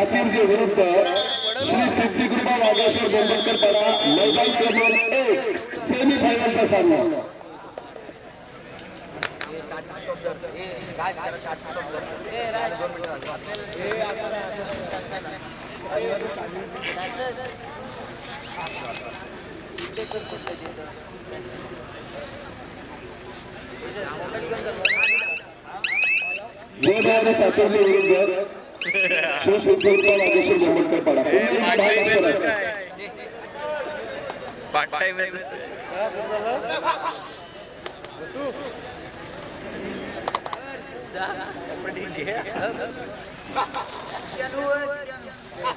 सातीरचे विरुद्ध श्री सिद्धिकृपा वागेश्वर गोंबलकर पाडा मैदान क्रमांक एक सेमी फायनलचा सामना जय भावना विरुद्ध पाडा पार्ट टाइम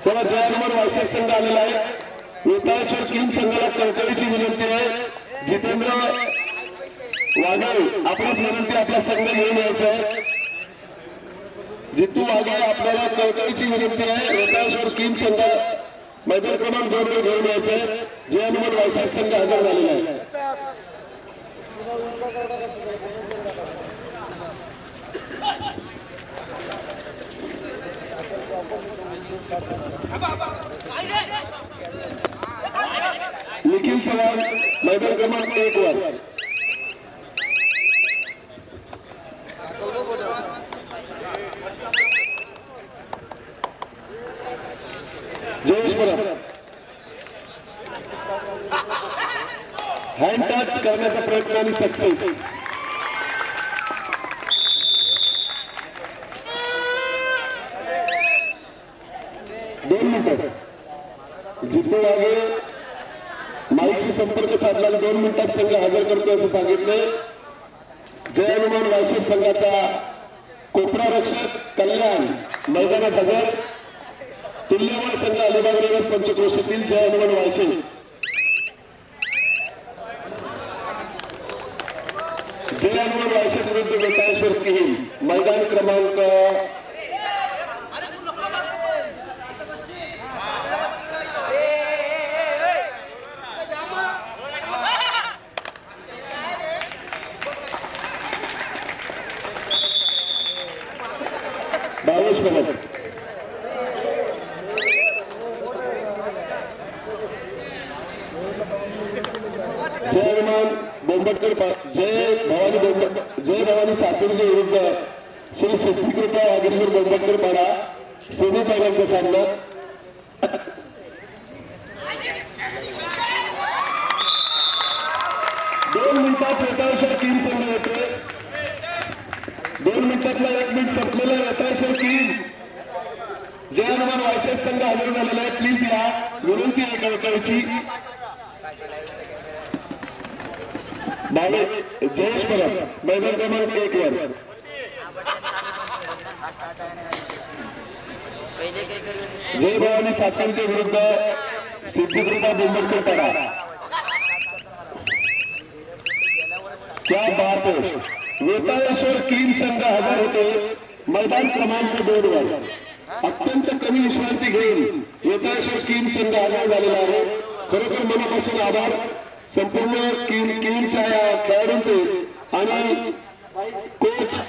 चला जयकुमार वायशेष संघ आलेला आहे वेताळेश्वर किंग संघाला कळकळीची विनंती आहे. जितेंद्र वाघाळे आपणच विनंती आपला संघ घेऊन यायचा आहे. जितू वाघाळे आपल्याला कळकळीची विनंती आहे वेताळेश्वर स्कीम संघ मैदान क्रमांक दोन वर घेऊन यायचं जे जय हनुमान संघ हजर झालेला आहे. निखिल सवाल मैदान क्रमांक एक वर. जयेश परब हँड टच करण्याचा प्रयत्न आणि सक्सेस दोन मिनिटं. जितू वागे माईकशी संपर्क साधला दोन मिनिटात संघ हजर करतो असं सांगितले जय हनुमान वायशेष संघाचा कोपरा रक्षक कल्याण मैदानात हजर. तुल्यबळ संघ अलिबाग रेवस पंचक्रोशीतील जय हनुमान व्हायचे जय हनुमान व्हायचे विरुद्ध वेताळेश्वर किहिल मैदान क्रमांक बावीस मिनिट जय हनुमान बोंबटकर पा- जय भवानी बोंबट जय भवानी सातूरच्या विरुद्ध श्री सिद्धिकृपा वागेश्वर बोंबटकर पाडा सेमी फायनलचा सामना दोन मिनिटात वेताळेश्वर तीन संघ येते दोन मिनिटातला एक मिनिट संपलेला वेताळेश्वर तीन जय हनुमान वायशेष संघ हजर झालेला आहे प्लीज या विनंती आहे कळकळीची बाळे जयेश परब मैदान क्रमांक एक वर जय भवानी सासरच्या विरुद्ध सिद्धिकृपा बोंबटकर करा क्या बात है वेताळेश्वर तीन संघ हजार होते. मैदान क्रमांक दोन वर. अत्यंत कमी विश्रांती घेऊन वेताळेश्वर तीन संघ हजार झालेला आहे. खरोखर मनापासून आभार. संपूर्ण किम किमच्या या खेळाडूंचे आणि कोच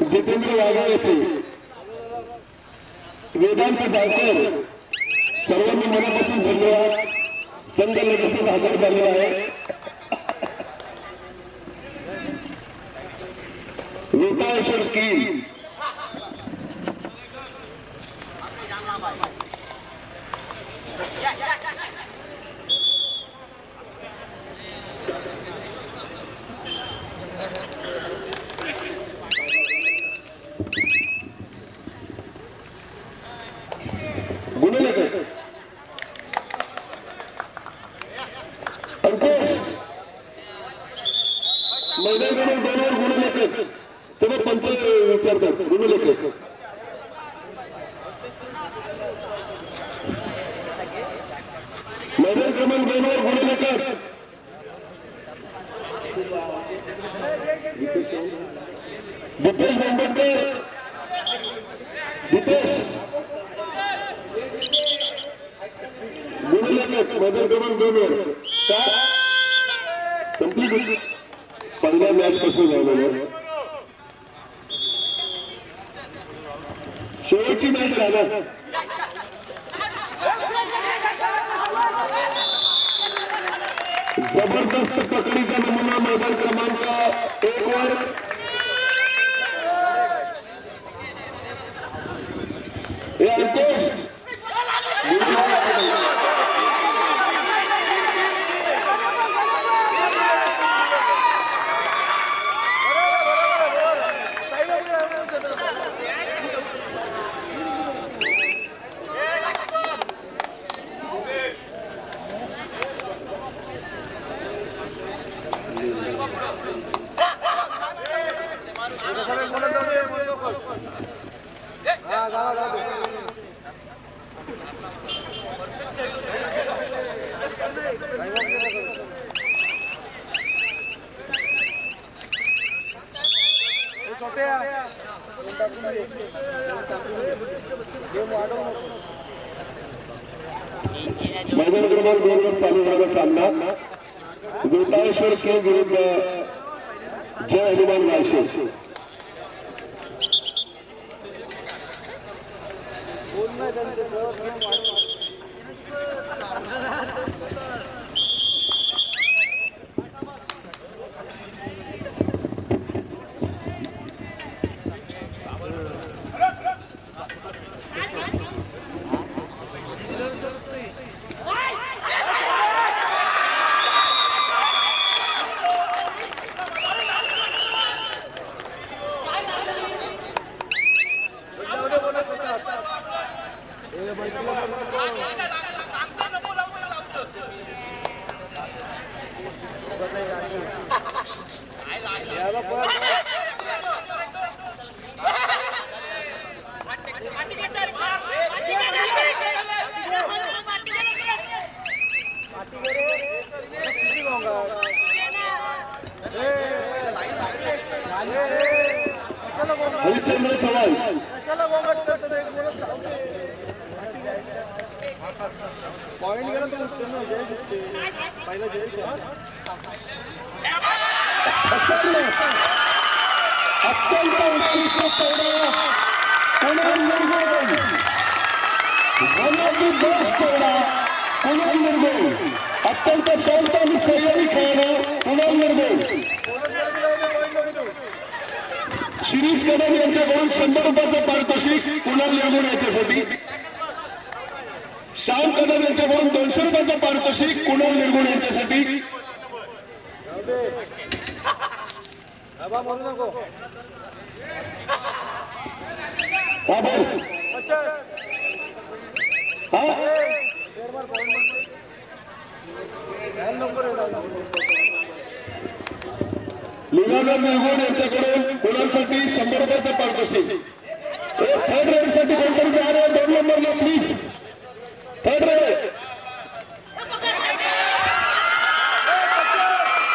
जितेंद्र वाघाळेचे. वेदांत जायकर सर्वांनी मनापासून धन्यवाद संघ लगेचच हजर झालेला आहे. वेताळेश्वर स्कीम गुणलेखक अंकुश मैदान क्रमांक दोन वर गुणलेखक ते मग पंच विचारतात गुणलेखक मैदान क्रमांक दोन वर गुणलेखक दीपेश बांबटकर दीपेश गुणलेखक मैदान क्रमांक दोन वर का? संपली पहिल्या मॅच पासून झालेलं शेवटची मॅच राहणार जबरदस्त पकडीचा नमुना मैदान क्रमांक एक वर हे अंकुश मैदान क्रमांक दोन वर चालू झाला सामना. गोताळेश्वर खेळ विरुद्ध जय हनुमान वायशे हरिश्चंद्र चव्हाण पॉइंट गेला तर उत्तर जय शिकते पहिला जय अत्यंत उत्कृष्ट चौडा पुणे निर्गुण अत्यंत शांत आणि संयमी खेळणं पुणे निर्गुण शिरीष कदम यांच्याकडून शंभर रुपयाचं पारितोषिक कुणाल निर्गुण याच्यासाठी श्याम कदम यांच्याकडून दोनशे रुपयाचं पारितोषिक कुणाल निर्गुण यांच्यासाठी आबा म्हणू नको हा? लीलाधर निर्गुण यांच्याकडून मुलांसाठी शंभर रुपयाचं पारितोषिक. ए, थर्ड रेड कोणतरी जा दोन नंबरला प्लीज थर्ड रेड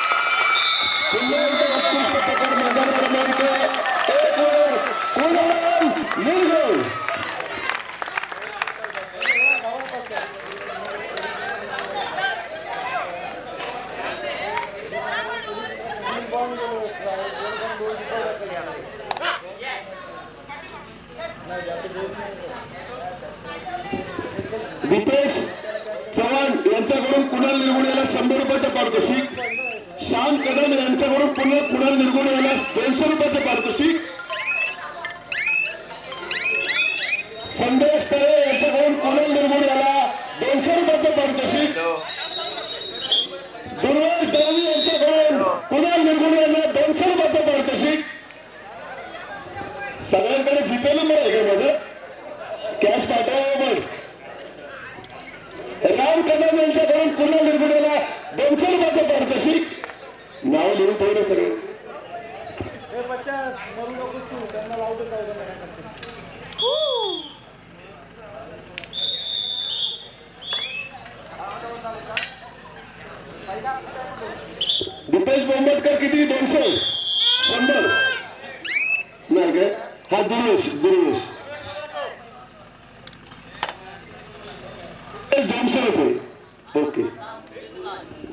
पुन्हा एकदा उत्कृष्ट प्रकार मैदान क्रमांक एक वर कुणाल निर्गुण दीपेश चव्हाण यांच्याकडून कुणाल निर्गुण याला शंभर रुपयाचं पारितोषिक? श्याम कदम यांच्याकडून पुन्हा कुणाल निर्गुण याला दोनशे रुपयाचं पारितोषिक? संदेश तळे यांच्याकडून कुणाल निर्गुण याला दोनशे रुपयाचं पारितोषिक? दुर्वेश दळवी यांच्याकडून कुणाल निर्गुण यांना दोनशे रुपयाचं पारितोषिक? सगळ्यांकडे जीपे नंबर आहे का माझं कॅश पाठवा बघ राम कदम यांच्याकडून पुन्हा निर्गुण्याला दोनशे रुपयाचं पारितोषिक नाव लिहून ठेवलं सगळे. दीपेश बोंबटकर किती? दोनशे. शंभर. नाही काय हा दुर्वेश दुर्वेश दोनशे रुपये ओके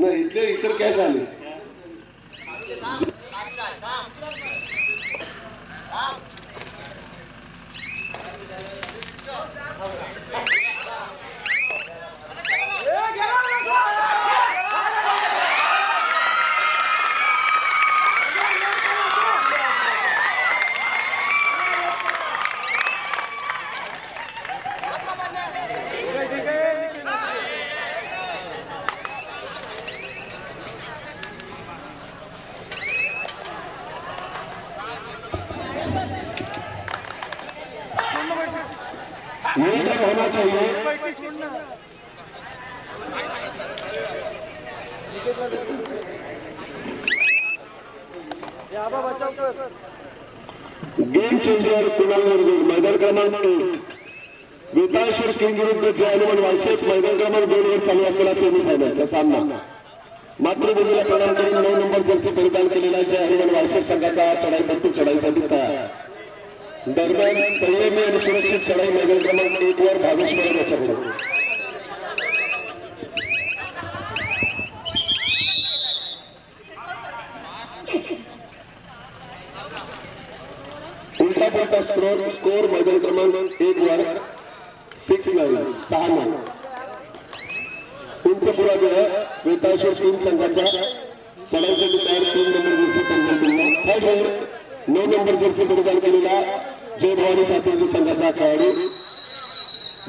नाही इथले इतर कॅश आले ये होना चाहिए गेम चेंजर कुणाल नरगुड मैदान क्रमांक एक. वेताळेश्वर किंग विरुद्ध जय हनुमान वायशेष मैदान क्रमांक दोन वर चालू असलेला सेमीफायनलचा सामना. मातृभूमीला प्रणाम करून नऊ नंबर जर्सी परिधान केलेला जय हनुमान वायशेष संघाचा भरपूर चढाईसाठी तयार. दरम्यान संयमी आणि सुरक्षित चढाई मैदान क्रमांक एक वर भागेश्वर याच्याकडे उलटा पुलटा स्कोर स्कोर मैदान क्रमांक एक वर सिक्स नाईन सहा नाईन उंच पुरा वेळ तीन संघाचा चढाईसाठी तयार तीन नंबर जर्सी परिधान केलेला थर्ड नऊ नंबर जर्सी परिधान केलेला जय भवानी सासरजी संघाचा खेळाडू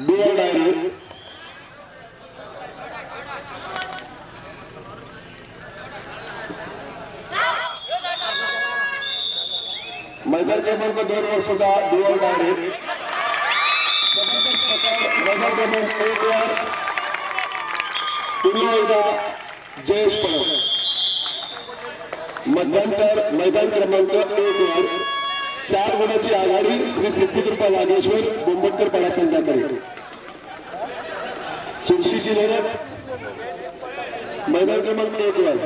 डुअर डायरी. मैदान क्रमांक दोन वर्षाचा सुद्धा डुअर डायरी. पुन्हा एकदा जयेश पवार. मध्यंतर मैदान क्रमांक एक वर चार गुणाची आघाडी श्री सिद्धिकृपा वागेश्वर बोंबटकर पाडा संघाकडे चुरशीची लढत. मैदान क्रमांक एक वर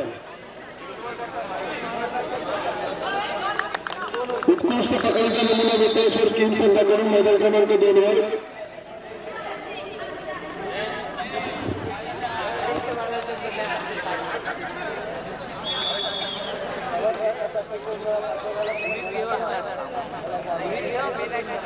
उत्कृष्ट पकडीचा नमुना वेतळेश्वर किंग संघाकडून मैदान क्रमांक दोन वर मैदान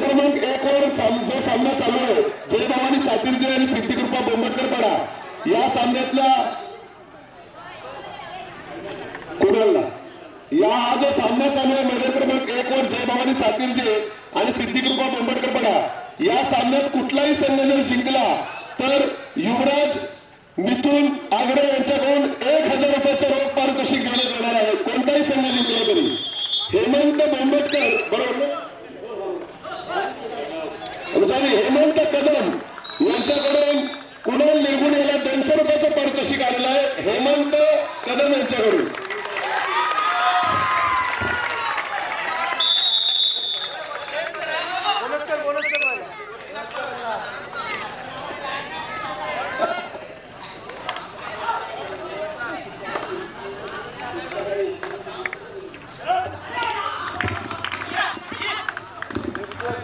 क्रमांक एक वर जो सामना चालू आहे जय भवानी सातीरजे आणि सिद्धिकृपा बोंबटकर पडा. या सामन्यातला कुणालला या हा जो सामना चालू आहे मैदान क्रमांक एक वर जय भवानी सातीरजे आणि सिद्धिकृपा बोंबटकर पडा. या सामन्यात कुठलाही संघ जर जिंकला तर युवराज मिथून आगडे यांच्याकडून एक हजार रुपयाचं रोख पारितोषिक घेण्यात येणार आहे. कोणताही संघ जिंकला तरी. हेमंत बोंबटकर बरोबर? हेमंत कदम यांच्याकडून कुणाल निर्गुण याला दोनशे रुपयाचं पारितोषिक आलेलं आहे. हेमंत कदम यांच्याकडून बोलत कर बोलत कर बाई.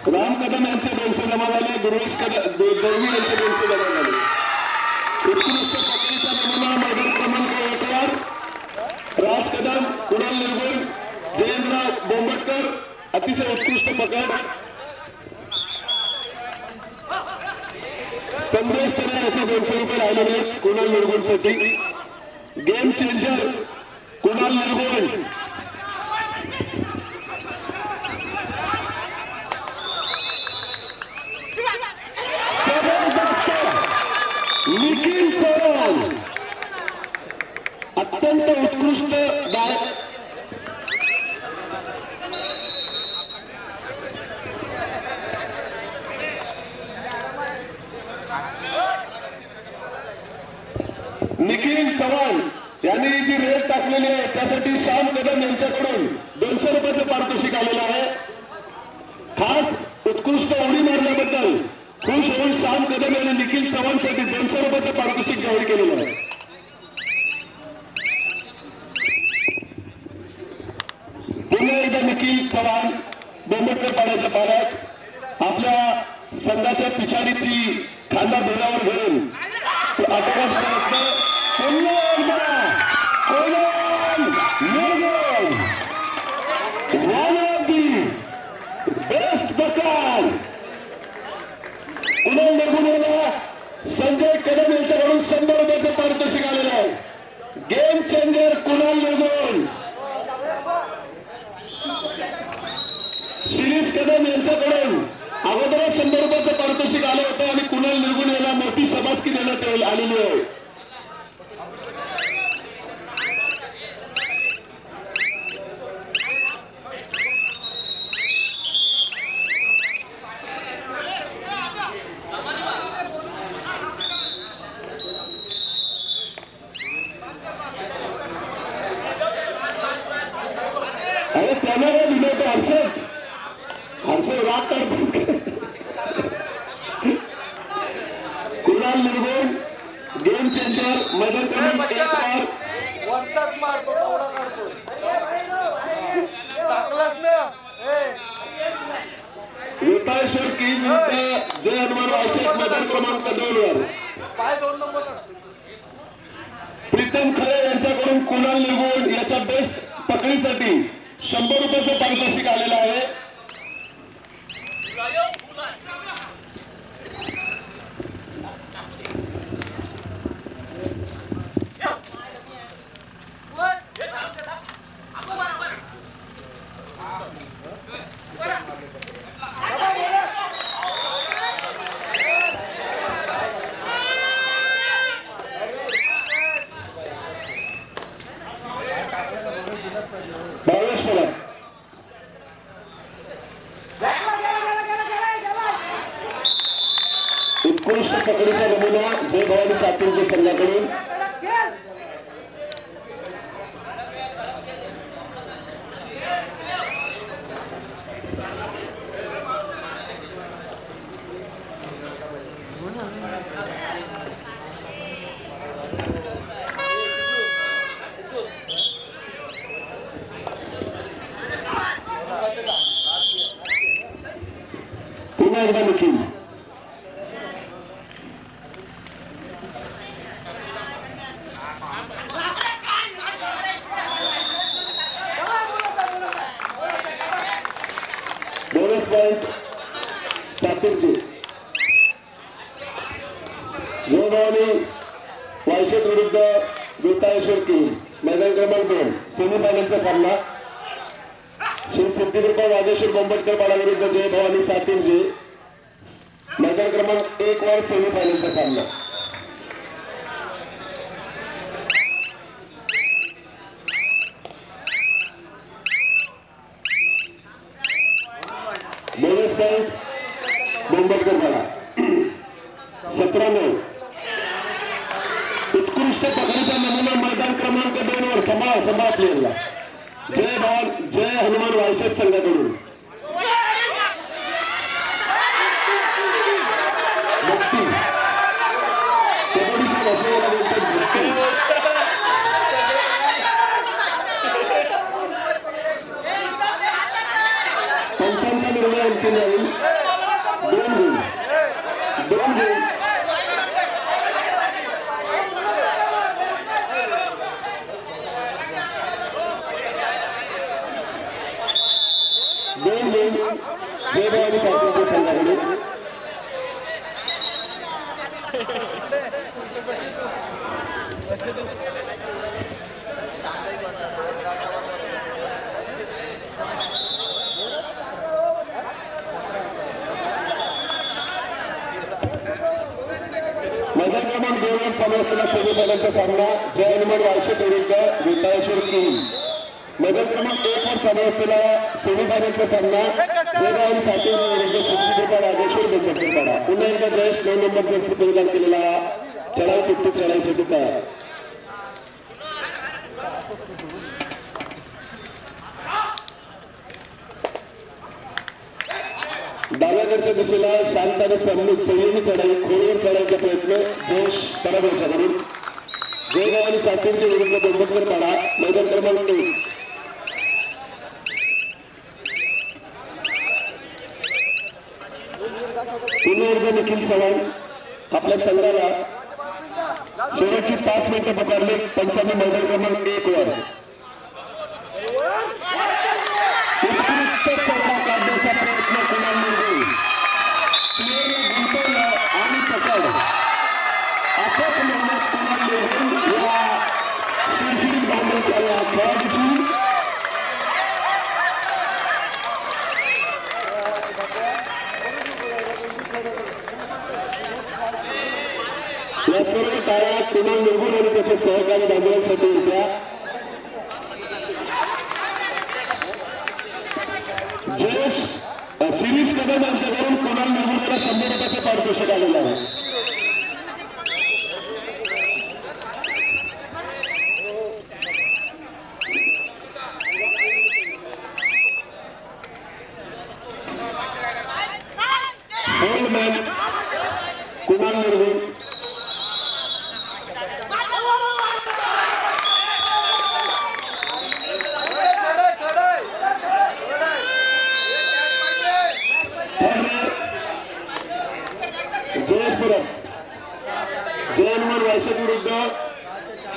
राम कदम यांचे दोनशे जमा झाले दुर्वेश कदम दळवी यांचे दोनशे जमा झाले उत्कृष्ट पकडीचा नमुना मैदान क्रमांक एक राज कदम कुणाल निर्गुण जयंतराव बोंबटकर अतिशय उत्कृष्ट पकड. संदेश त्याला याचे दोनशे रुपये राहिलेले आहेत कुणाल निर्गुणसाठी गेम चेंजर कुणाल निर्गुण जबरदस्त निखिल चव्हाण अत्यंत उत्कृष्ट डाय निखिल चव्हाण यांनी जी रेट टाकलेली आहे त्यासाठी श्याम कदम यांच्याकडून दोनशे रुपयाचं पारितोषिक आलेलं आहे. खास उत्कृष्ट उडी मारल्याबद्दल खुश होऊन श्याम कदम यांनी निखिल चव्हाणसाठी दोनशे रुपयाचं पारितोषिक जाहीर केलेलं आहे. पुन्हा एकदा निखिल चव्हाण बोंबटकर पाण्याच्या पाण्यात आपल्या संघाच्या पिछाडीची खांदा डोळ्यावर घेऊन तो प्रयत्न पुन्हा एकदा அழிவு एक वर वरचाच मारतो तेवढा काढतो. टाकलाच ना? ए. वितायश्वर की विरुद्ध जय हनुमान वायशेष मैदान क्रमांक दोन वर पाय दोन नंबर काढ. प्रीतम खरे यांच्याकडून कुणाल निर्गुण याच्या बेस्ट पकडीसाठी शंभर रुपयाचं पारितोषिक आलेलं आहे बावीस फलक उत्कृष्ट पकडीचा नमुना जय भवानी सातूरच्या संघाकडून पुन्हा एकदा निखिल साहेब पॉइंट सातूरचे जय वायशेत विरुद्ध गोताळेश्वर किंग मैदान क्रमांक दोन सेमीफायनलचा सामना. श्री सिद्धिकृपा वागेश्वर बोंबटकर बालाविरुद्ध जय भवानी सातूरचे मैदान क्रमांक एक वर सेमीफायनलचा सामना बोनस पॉइंट बोंबटकर पाडा सतरा नऊ उत्कृष्ट पकडीचा नमुना मैदान क्रमांक दोन वर सांभाळा सांभाळा प्लेअरला जय भवान जय हनुमान वायशेष संघाकडून भक्ती कबड्डीच्या भाषेला बोलतात भक्ती पंचांचा निर्णय अंतिम राहील दोन गुण दोन गुण दोन गुण जय भवानी सातूरच्या संघाकडून मैदान क्रमांक दोन वर चालू असलेला सेमीफायनलचा सामना जय हनुमान वार्षिक विरुद्ध वितायेश्वर किंग मैदान क्रमांक एक वर चालू असलेला सेमीफायनलचा सामना. जयगाव सातूर विरुद्ध सुस्मिता राजेश्वर बेंबरपाडा पुन्हा एकदा जयेश नऊ नंबर जर्सी परिधान केलेला चढाई फिफ्टी चढाईसाठी तयार डाव्याकडच्या दिशेला शांत आणि संयमी संयमी चढाई खोलीवर चढायचा प्रयत्न जोश पराभवच्याकडून जयगाव आणि सातूरच्या विरुद्ध डोंबतवर पाडा मैदान क्रमांक एक पुन्हा एकदा निखिल चव्हाण आपल्या संघाला शेवटची पाच मिनिटं पुकारली पंचांनी मैदान क्रमांक एक वर उत्कृष्ट चढा काढण्याचा प्रयत्न कुणाल निर्गुण प्लेअरला गुंतवलं आणि पकड अथक मेहनत कुणाल निर्गुण या शिरशिरीत बांधायच्या या खेळाडूची या सर्व टाळ्या कुणाल निर्गुण आणि त्याचे सहकारी बांधवांसाठी होत्या जयेश अ, शिरीष कदम यांच्याकडून कुणाल निर्गुणाला शंभर रुपयाचं पारितोषिक आलेलं आहे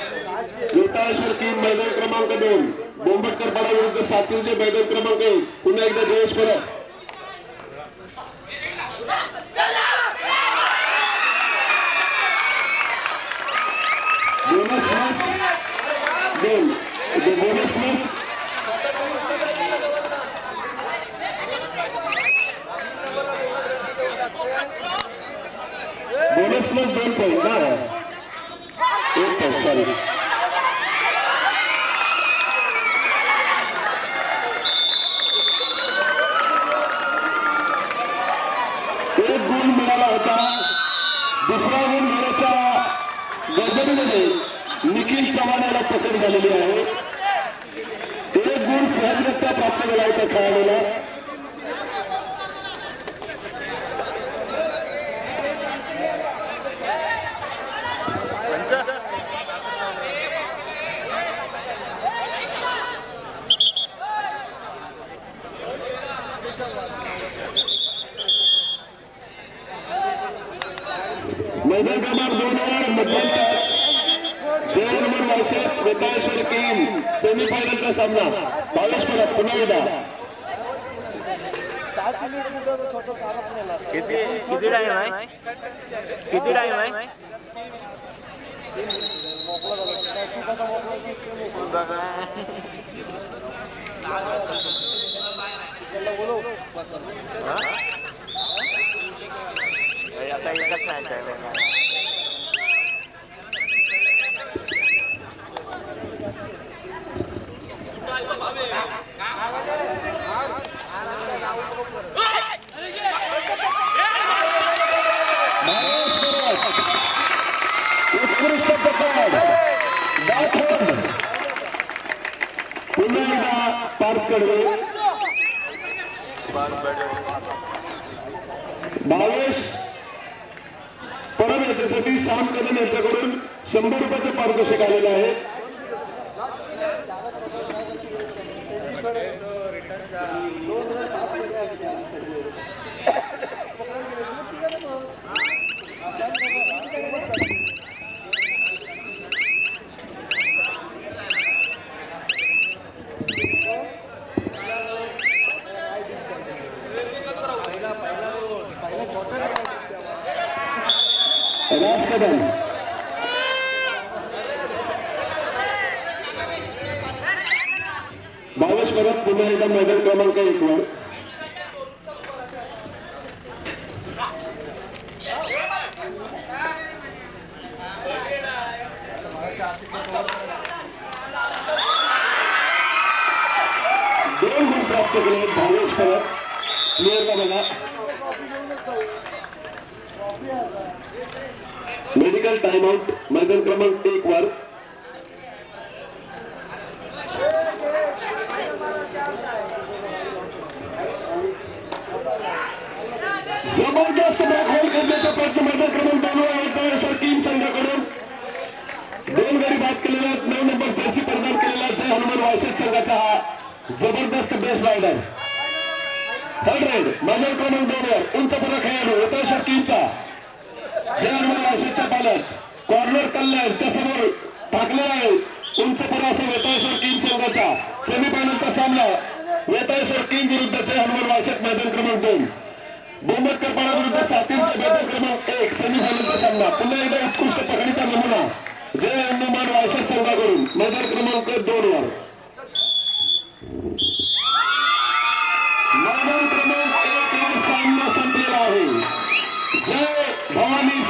युवताश्वर टीम मैदान क्रमांक दोन बोंबटकर पाडा विरुद्ध सातीरचे मैदान क्रमांक एक पुन्हा एकदा जयेश परब बोनस प्लस दोन बोनस प्लस बोनस प्लस दोन पॉईंट ना एक पॉईंट सॉरी एक गुण मिळाला होता दुसरा गुण घेण्याच्या गडबडीमध्ये निखिल चव्हाण याला पकड झालेली आहे एक गुण सहजगत्या प्राप्त झाला होता खेळाडूला मैदान क्रमांक दोन वर मतदान जय हनुमान वाशेत वेताळेश्वर टीम सेमीफायनलचा सामना. बावीस परत पुन्हा एकदा. किती किती टाइम आहे? किती टाइम आहे? मोकळं झालं. काय चुकाचा मोकळा की तुम्ही त्याला बोलव. आता एकच मॅच आहे बावीस परत उत्कृष्ट पकड दाखवून पुन्हा एकदा पार्थ कडवे बावीस परत याच्यासाठी श्याम कदम यांच्याकडून शंभर रुपयाचं पारितोषिक आलेलं आहे राज कदम प्रवेश करत पुन्हा एकदा मैदान क्रमांक एक वर. दोन गुण प्राप्त केले भावेश करत क्लिअर का बघा? मेडिकल टाइमआउट मैदान क्रमांक एक वर. जबरदस्त बॅकहोल करण्याचा प्रयत्न मैदान क्रमांक दोन वर टीम संघाकडून दोन गडी बाद नऊ नंबर जर्सी प्रदान केलेला जय हनुमान संघाचा हा जबरदस्त बेस्ट रायडर थर्ड क्रमांक दोन वर उंच पदा खेळाडू होता टीमचा जय हनुमान वाशिदच्या पालक. कॉर्नर कल्याणच्या समोर टाकलेला आहे. उंच पुरा असा वेताळेश्वर टीम संघाचा. सेमीफायनलचा सामना वेताळेश्वर टीम विरुद्ध जय हनुमान वाशिद मैदान क्रमांक दोन. बोंबटकर विरुद्ध सातीरचे मैदान क्रमांक एक सेमीफायनलचा सामना. पुन्हा एकदा उत्कृष्ट पकडीचा नमुना. जय हनुमान वाशिद संघाकडून. मैदान क्रमांक दोन वर. मैदान क्रमांक एक सामना संपलेला आहे. जय भवानी